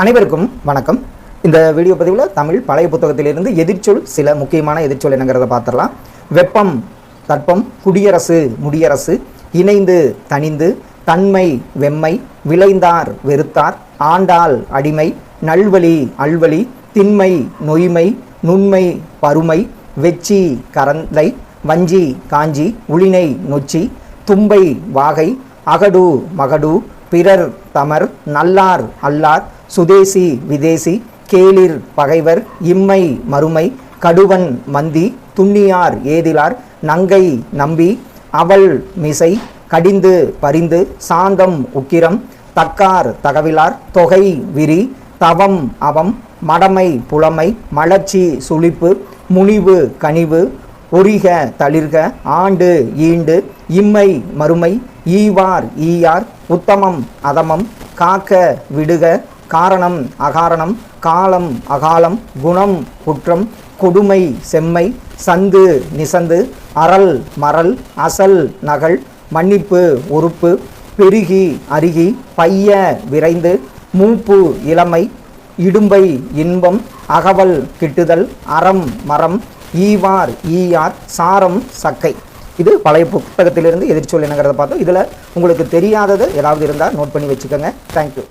அனைவருக்கும் வணக்கம். இந்த வீடியோ பதிவில் தமிழ் பழைய புத்தகத்திலிருந்து எதிர்ச்சொல் சில முக்கியமான எதிர்ச்சொல் என்னங்கிறத பார்த்துடலாம். வெப்பம் தட்பம் குடியரசு முடியரசு இணைந்து தனிந்து தன்மை வெம்மை விளைந்தார் வெறுத்தார் ஆண்டாள் அடிமை நல்வழி அல்வழி திண்மை நொய்மை நுண்மை பருமை வெச்சி கரந்தை வஞ்சி காஞ்சி உளினை நொச்சி தும்பை வாகை அகடு மகடு பிறர் தமர் நல்லார் அல்லார் சுதேசி விதேசி கேளிர் பகைவர் இம்மை மறுமை கடுவன் மந்தி துண்ணியார் ஏதிலார் நங்கை நம்பி அவள் மிசை கடிந்து பரிந்து சாந்தம் உக்கிரம் தக்கார் தகவிலார் தொகை விரி தவம் அவம் மடமை புலமை மலர்ச்சி சுளிப்பு முனிவு கனிவு ஒரிக தளிர்க ஆண்டு ஈண்டு இம்மை மறுமை ஈவார் ஈயார் உத்தமம் அதமம் காக்க விடுக காரணம் அகாரணம் காலம் அகாலம் குணம் குற்றம் கொடுமை செம்மை சந்து நிசந்து அறல் மறல் அசல் நகல் மன்னிப்பு உறுப்பு பெருகி அருகி பைய விரைந்து மூப்பு இளமை இடும்பை இன்பம் அகவல் கிட்டுதல் அறம் மரம் ஈவார் ஈயார் சாரம் சக்கை. இது பழைய புத்தகத்திலிருந்து எதிர்ச்சொல் என்னங்கிறத பார்த்தோம். இதில் உங்களுக்கு தெரியாதது ஏதாவது இருந்தால் நோட் பண்ணி வச்சுக்கோங்க. தேங்க்யூ